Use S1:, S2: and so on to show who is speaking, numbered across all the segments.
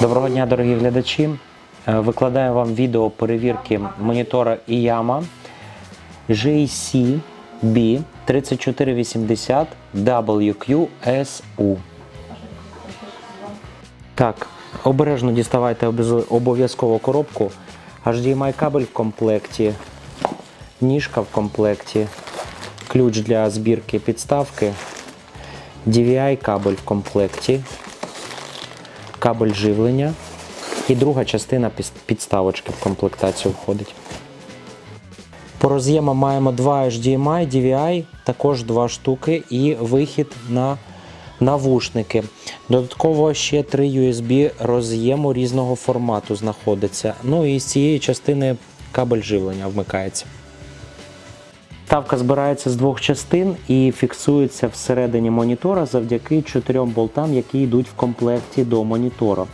S1: Доброго дня, дорогі глядачі. Е, Викладаю вам відео перевірки монітора IYAMA JCB 3480 WQSU. Так, обережно діставайте обов'язково коробку. HDMI кабель в комплекті, ніжка в комплекті, ключ для збірки підставки, DVI кабель в комплекті, кабель живлення і друга частина підставочки в комплектацію входить. По роз'ємам маємо два HDMI, DVI, також два штуки і вихід на навушники. Додатково ще три USB роз'єму різного формату знаходиться. Ну і з цієї частини кабель живлення вмикається. Ставка збирається з двох частин і фіксується всередині монітора завдяки чотирьом болтам, які йдуть в комплекті до монітора.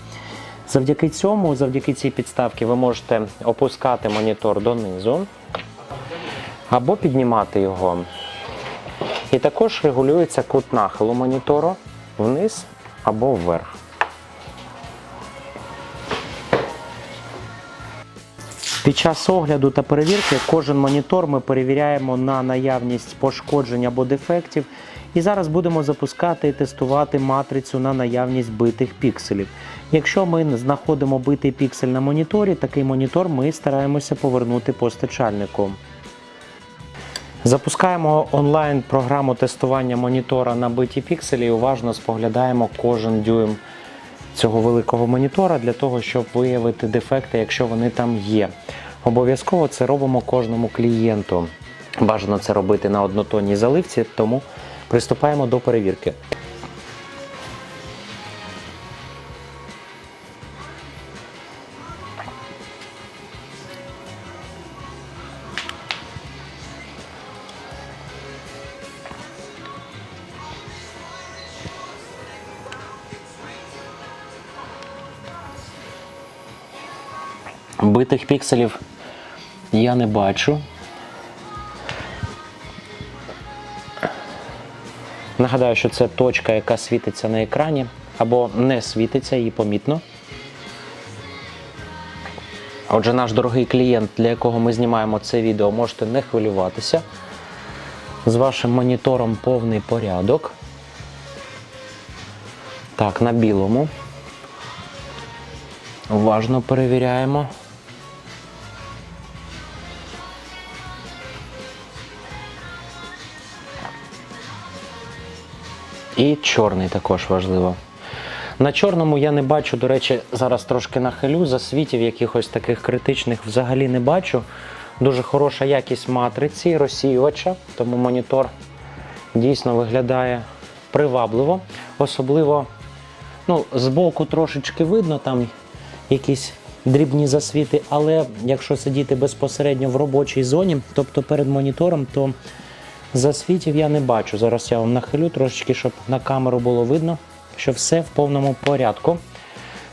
S1: Завдяки цьому, завдяки цій підставці, ви можете опускати монітор донизу або піднімати його. І також регулюється кут нахилу монітору вниз або вверх. Під час огляду та перевірки кожен монітор ми перевіряємо на наявність пошкоджень або дефектів. І зараз будемо запускати і тестувати матрицю на наявність битих пікселів. Якщо ми знаходимо битий піксель на моніторі, такий монітор ми стараємося повернути постачальнику. Запускаємо онлайн програму тестування монітора на биті пікселі і уважно споглядаємо кожен дюйм цього великого монітора для того, щоб виявити дефекти, якщо вони там є. Обов'язково це робимо кожному клієнту. Бажано це робити на однотонній заливці, тому приступаємо до перевірки. Битих пікселів я не бачу. Нагадаю, що це точка, яка світиться на екрані, або не світиться, її помітно. Отже, наш дорогий клієнт, для якого ми знімаємо це відео, можете не хвилюватися. З вашим монітором повний порядок. Так, на білому. Уважно перевіряємо. І чорний також важливо. На чорному я не бачу, до речі, зараз трошки нахилю, засвітів якихось таких критичних взагалі не бачу. Дуже хороша якість матриці, розсіювача, тому монітор дійсно виглядає привабливо. Особливо ну, збоку трошечки видно там якісь дрібні засвіти, але якщо сидіти безпосередньо в робочій зоні, тобто перед монітором, то засвітів я не бачу. Зараз я вам нахилю трошечки, щоб на камеру було видно, що все в повному порядку.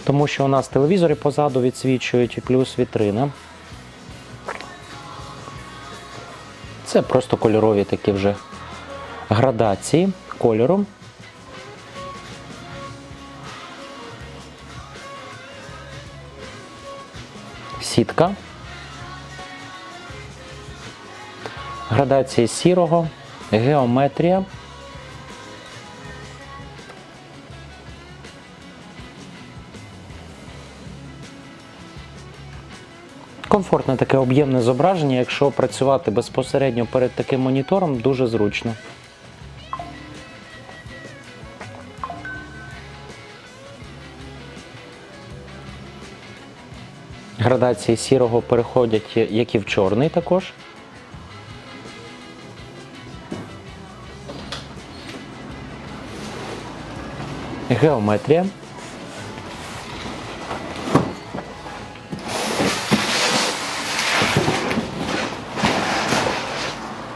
S1: Тому що у нас телевізори позаду відсвічують плюс вітрина. Це просто кольорові такі вже градації кольору. Сітка. Градації сірого, геометрія. Комфортне таке об'ємне зображення, якщо працювати безпосередньо перед таким монітором, дуже зручно. Градації сірого переходять, як і в чорний також. Геометрія.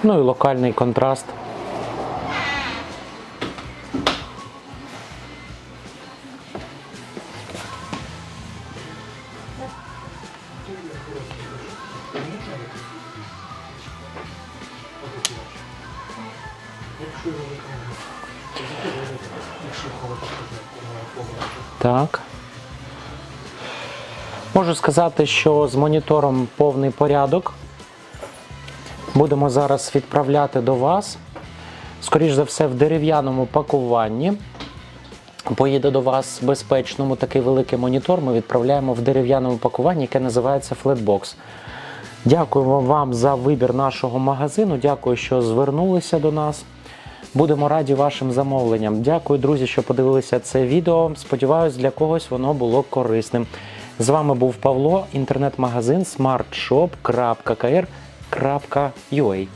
S1: Ну і локальний контраст. Так. Можу сказати, що з монітором повний порядок. Будемо зараз відправляти до вас. Скоріш за все, в дерев'яному пакуванні. Поїде до вас безпечному такий великий монітор. Ми відправляємо в дерев'яному пакуванні, яке називається Flatbox. Дякуємо вам за вибір нашого магазину. Дякую, що звернулися до нас. Будемо раді вашим замовленням. Дякую, друзі, що подивилися це відео. Сподіваюсь, для когось воно було корисним. З вами був Павло, інтернет-магазин smartshop.kr.ua.